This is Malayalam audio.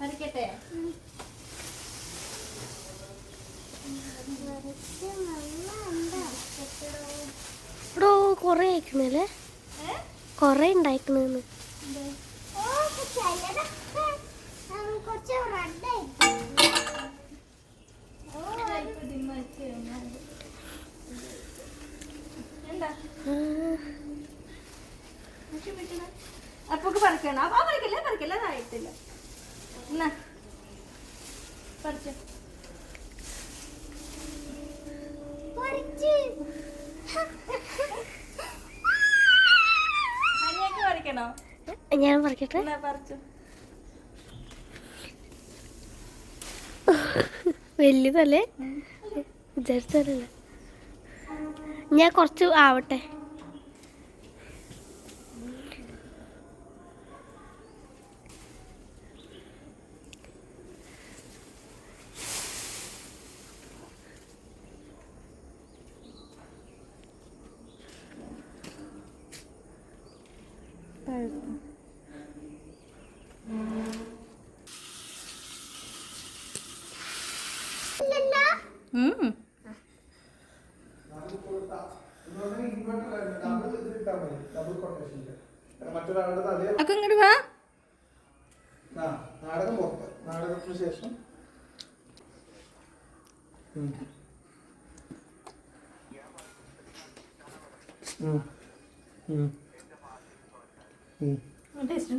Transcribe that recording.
വരയ്ക്കട്ടെ? ഇവിടെ കുറേ അപ്പൊക്ക് പറിക്കണം. അപ്പൊ പറിക്കില്ല? പറിക്കില്ല? അതായിട്ടില്ല. ഞാൻ പറിച്ചു. വലിയതല്ലേ വിചാരിച്ചതല്ല. ഞാൻ കുറച്ച് ആവട്ടെ. അതേ ഒക്കെ ഇങ്ങോട്ട് വാ നാടകം പുറത്ത് നാടകത്തിന് ശേഷം ഉം. ഉം. ടേസ്റ്റ്